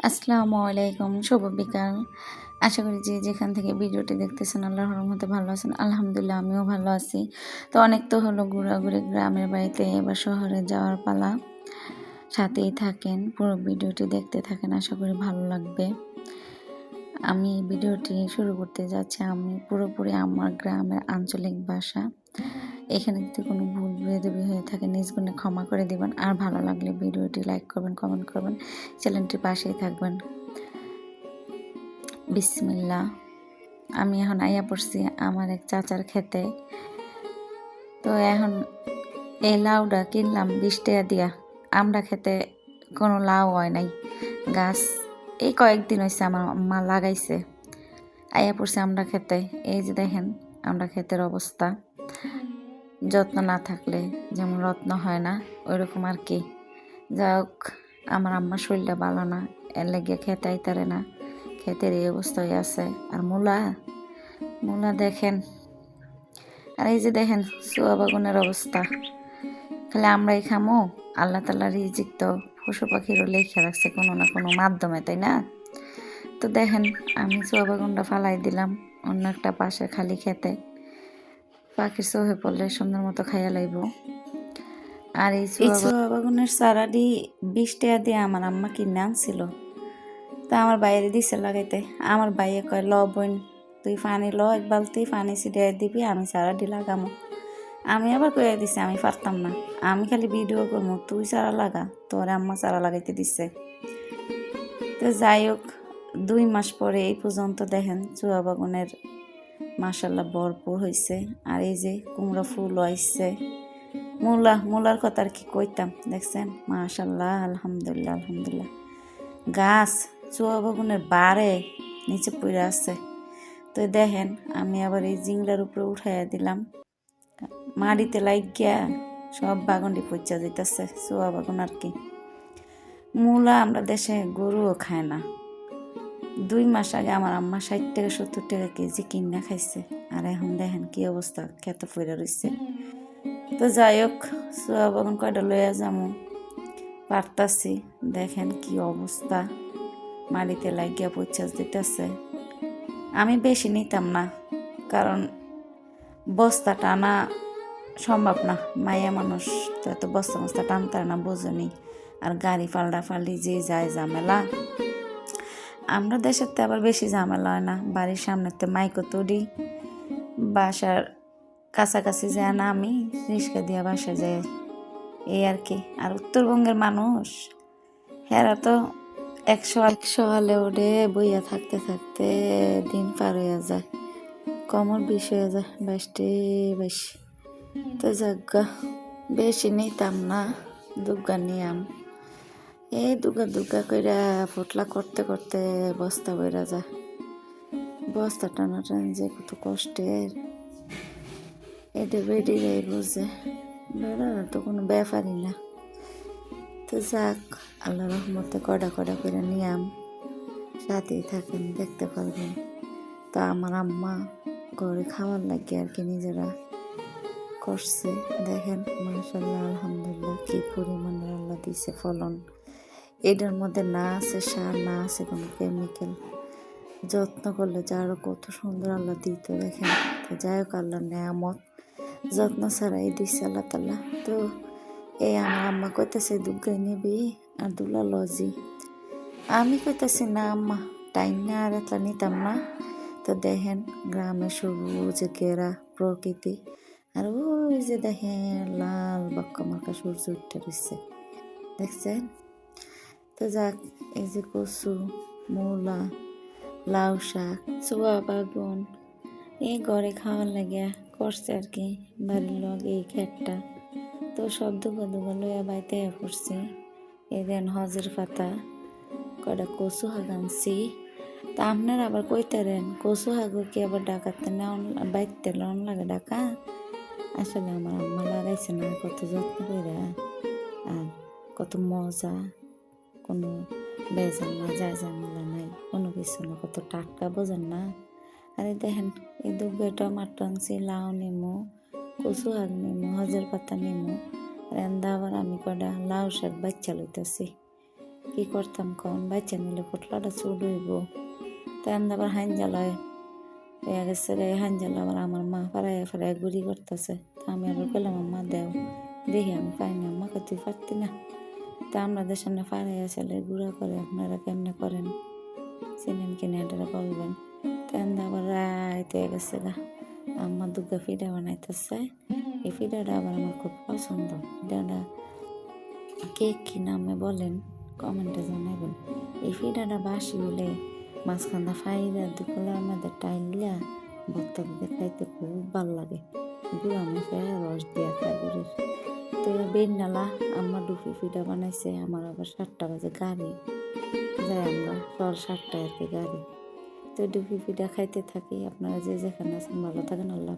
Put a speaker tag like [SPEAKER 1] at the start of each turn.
[SPEAKER 1] আসসালামু আলাইকুম, শুভ বিকাল। আশা করি যে যেখান থেকে ভিডিওটি দেখতেছেন, আল্লাহর রহমতে ভালো আছেন। আলহামদুলিল্লাহ, আমিও ভালো আছি। তো অনেক তো হলো ঘোরাঘুরি গ্রামের বাড়িতে এবার শহরে যাওয়ার পালা। সাথেই থাকেন, পুরো ভিডিওটি দেখতে থাকেন, আশা করি ভালো লাগবে। আমি ভিডিওটি শুরু করতে যাচ্ছি, আমি পুরোপুরি আমার গ্রামের আঞ্চলিক ভাষা। এখানে যদি কোনো ভুল বেদবি হয়ে থাকে, নিজ গুণে ক্ষমা করে দিবেন। আর ভালো লাগলে ভিডিওটি লাইক করবেন কমেন্ট করবেন। চ্যানেলটির পাশেই থাকবেন। বিসমিল্লা আমি এখন আইয়া পড়ছি আমার এক চাচার খেতে। তো এখন এই লাউটা কিনলাম বিশ টাকা দিয়া। আমরা খেতে কোনো লাউ হয় নাই। গাছ এই কয়েকদিন হয়েছে আমার মা লাগাইছে। আইয়া পড়ছে আমরা খেতে। এই যে দেখেন, আমরা ক্ষেতের অবস্থা। যত্ন না থাকলে যেমন রত্ন হয় না, ওইরকম আর কি। যাই হোক, আমার আম্মার শরীরটা ভালো না, এর লেগে খেতে আইতারে না। ক্ষেতের এই অবস্থায় আছে। আর মূলা মূলা দেখেন। আর এই যে দেখেন সোয়া বাগুনের অবস্থা। খালি আমরাই খামো, আল্লাহ তাল্লাহ রিজিক তো পশু পাখিরও লেখা রাখছে কোনো না কোনো মাধ্যমে, তাই না? তো দেখেন, আমি সোয়া বাগুনটা ফালাই দিলাম, অন্য একটা পাশে খালি খেতে। পাখির চোখে পড়লে সুন্দর মতো খাইয়া লাইব। আর এই চুয়া বাগুনের সারাডি বিশ টাকা দিয়ে আমার আম্মা কিনে আনছিল। তা আমার বাইরে দিছে লাগাইতে। আমার বাইরে কয় ল বোন তুই পানি ল এক বালতি পানি ছিটিয়ে দিবি আমি সারাডি লাগামো। আমি আবার কয়ে দিছি আমি পারতাম না। আমি খালি ভিডিও করব তুই চারা লাগা তোর আম্মা চারা লাগাইতে দিছে। তো যাই হোক দুই মাস পরে এই পর্যন্ত দেখেন চুয়া বাগুনের মাসাল্লাহ ভরপুর হয়েছে আর এই যে কুমড়া ফুল হয়েছে মূলা মূলার কথা আর কি কইতাম, দেখছেন? মাশাল্লাহ, আলহামদুলিল্লাহ আলহামদুলিল্লাহ। গাছ, চুয়া বাগুনের বারে নিচে পড়ে আছে। তো দেখেন, আমি আবার এই জিংলার উপরে উঠাইয়া দিলাম। মাটিতে লাগিয়া সব বাগুনটি পচা যেতেছে চুয়া বাগুন আর কি। মূলা আমরা দেশে গরুও খায় না। দুই মাস আগে আমার আম্মা ষাট টাকা সত্তর টাকা কেজি কিনা খাইছে। আর এখন দেখেন কি অবস্থা, খেতে পড়ে রয়েছে তো যাই হোক, সোয়া বাগান কয়টা লইয়া যাব পারতাছি, দেখেন কি অবস্থা। মাটিতে লাগিয়া পচাস দিতেছে। আমি বেশি নিতাম না, কারণ বস্তা টানা সম্ভব না। মাইয়া মানুষ তো এত বস্তা বস্তা টানতে না, বোঝনি। আর গাড়ি পাল্টা ফাল্টি যে যায় ঝামেলা আমরা দেশের তো আবার বেশি ঝামেলা হয় না, বাড়ির সামনে তো মাইকো তুড়ি বাসার কাছাকাছি যায় না আমি, রিক্সা দিয়ে বাসা যাই, এই আর কি। আর উত্তরবঙ্গের মানুষ হেরা তো একশো একশো হলে ওঠে বইয়া থাকতে থাকতে দিন পার হয়ে যায়, কমর বিষ হয়ে যায় বাইশটি বেশি। তো যাজ্ঞা বেশি নিতাম না, দুগ্গা নিয়াম। এই দুগা দুগা কইরা ফুটলা করতে করতে বস্তা বইরা যায়। বস্তা টানা টান যে কত কষ্টের। এটা বেডিরাই বুঝে। বেড়া তো কোনো ব্যাপারই না। তো যাক, আল্লাহ রহমতে কড়া কড়া করে নিয়াম। সাথেই থাকেন, দেখতে পারবেন। তো আমার আম্মা ঘরে খাওয়ার লাগে আর কি নিজেরা করছে। দেখেন মাসাল্লাহ আলহামদুলিল্লাহ, কি পরিমাণে আল্লাহ দিছে ফলন। এটার মধ্যে না আছে সার, না আছে কোনো কেমিক্যাল যত্ন করলে যে আরও কত সুন্দর আল্লাহ দিত, দেখেন। তো যাই হোক আল্লাহ নেয়ামত। যত্ন ছাড়াই দিচ্ছে আল্লাহ তাল্লাহ তো এই আমার আম্মা কইতেছে দুর্গাই নিবি আর দুলা লজি। আমি কইতেছি, না আম্মা, টাইম না, আর এতলা নিতাম না। তো দেখেন গ্রামে সবুজ গেরা প্রকৃতি। আর ওই যে দেখেন, লাল বাক্কা মার্কা সূর্য উঠে রয়েছে দেখছেন? তো যাক এই যে কচু মূলা, লাউ শাক, চুয়া বাগুন, এই ঘরে খাওয়ার লাগে করছে আর কি, বাড়ির লোক এই খেটটা। তো সব দুগা দুগা লইয়া বাইতে পড়ছি। এই দেন হজের পাতা। কটা কচু শাক আনছি তা আপনার আবার কইতারেন কচু হাগু কি আবার ডাকাতে না বাইতে লন লাগে ডাকা? আসলে আমার আম্মা লাগাইছে না, কত যত্ন করে আর কত মজা। কোনো বেজাল না যা ঝামেলা নাই, কোনো কিছু না, কত টাটকা, বোঝেন না? আরে দেখেন, এই দুর্গে টমাটো আনছি, লাউ নেমু, কচু শাক নেমু, হজের পাতা নেমু রান্দা আবার আমি কটা লাউ শাক বাচ্চা লইতেছি। কি করতাম কখন বাচ্চা নিলে পোটলাটা চুল হইব। তেন আবার হাইন জ্বালায় হয়ে গেছে রে হাইন জ্বালা আবার আমার মা ফারায় ফারায় গুড়ি করতেছে। তা আমি আবার পেলাম মা দেও দেখি আমি পাই না আমাকে তুই পারতি না? তা আমাদের সামনে ফারাই আসলে গুঁড়া করে আপনারা কেমনে করেন? চিনেন কিনে এটা বলবেন। তেন আবার রাত হয়ে গেছে গা। আমার দুর্গা ফিডা বানাইতেছে। এই ফিডাটা আবার আমার খুব পছন্দ। ফিডাটা কে কি নামে বলেন, কমেন্টে জানাবেন। এই ফিডাটা বাসি হলে মাঝখানটা ফাইদা দুপুরে আমাদের টাইমলা ভর্তা দিয়ে খাইতে খুব ভালো লাগে। গুড়া মাছে রস দিয়া খায় গুড়ের। তো বেননালা আমার ডুফি ফিটা বানাইছে, আমার আবার সাতটা বাজে গাড়ি যাই আমরা সকাল সাতটায় আর কি গাড়ি তো ডুফি ফিটা খাইতে থাকি, আপনারা যে যেখানে আছেন ভালো থাকেন, আল্লাহ।